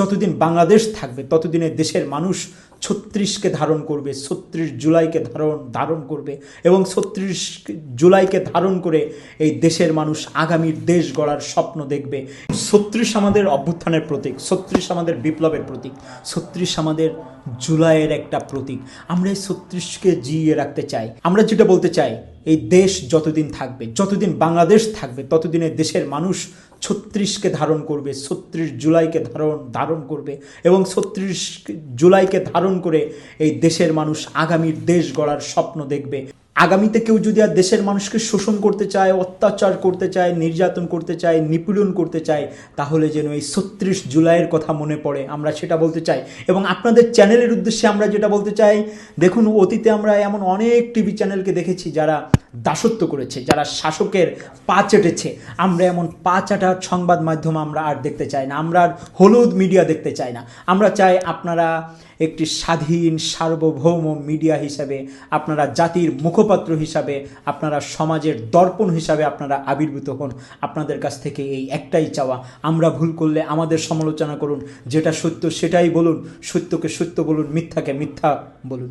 যতদিন বাংলাদেশ থাকবে, ততদিনে দেশের মানুষ ছত্রিশকে ধারণ করবে, ছত্রিশ জুলাইকে ধারণ ধারণ করবে এবং ছত্রিশ জুলাইকে ধারণ করে এই দেশের মানুষ আগামীর দেশ গড়ার স্বপ্ন দেখবে। ছত্রিশ আমাদের অভ্যুত্থানের প্রতীক, ছত্রিশ আমাদের বিপ্লবের প্রতীক, ছত্রিশ আমাদের জুলাইয়ের একটা প্রতীক। আমরা এই ছত্রিশকে জিইয়ে রাখতে চাই। আমরা যেটা বলতে চাই এই দেশ যতদিন থাকবে, যতদিন বাংলাদেশ থাকবে, ততদিন এই দেশের মানুষ ছত্রিশকে ধারণ করবে, ছত্রিশ জুলাইকে ধারণ ধারণ করবে এবং ছত্রিশ জুলাইকে ধারণ করে এই দেশের মানুষ আগামীর দেশ গড়ার স্বপ্ন দেখবে। আগামীতে কেউ যদি আর দেশের মানুষকে শোষণ করতে চায়, অত্যাচার করতে চায়, নির্যাতন করতে চায়, নিপীড়ন করতে চায়, তাহলে যেন এই ছত্রিশ জুলাইয়ের কথা মনে পড়ে, আমরা সেটা বলতে চাই। এবং আপনাদের চ্যানেলের উদ্দেশ্যে আমরা যেটা বলতে চাই, দেখুন, অতীতে আমরা এমন অনেক টিভি চ্যানেলকে দেখেছি যারা দাসত্ব করেছে, যারা শাসকের পা চেটেছে। আমরা এমন পা চাটা সংবাদ মাধ্যম আমরা আর দেখতে চাই না, আমরা আর হলুদ মিডিয়া দেখতে চাই না। আমরা চাই আপনারা একটি স্বাধীন, সার্বভৌম মিডিয়া হিসাবে, আপনারা জাতির মুখপাত্র হিসাবে, আপনারা সমাজের দর্পণ হিসাবে আপনারা আবির্ভূত হন। আপনাদের কাছ থেকে এই একটাই চাওয়া, আমরা ভুল করলে আমাদের সমালোচনা করুন, যেটা সত্য সেটাই বলুন, সত্যকে সত্য বলুন, মিথ্যাকে মিথ্যা বলুন।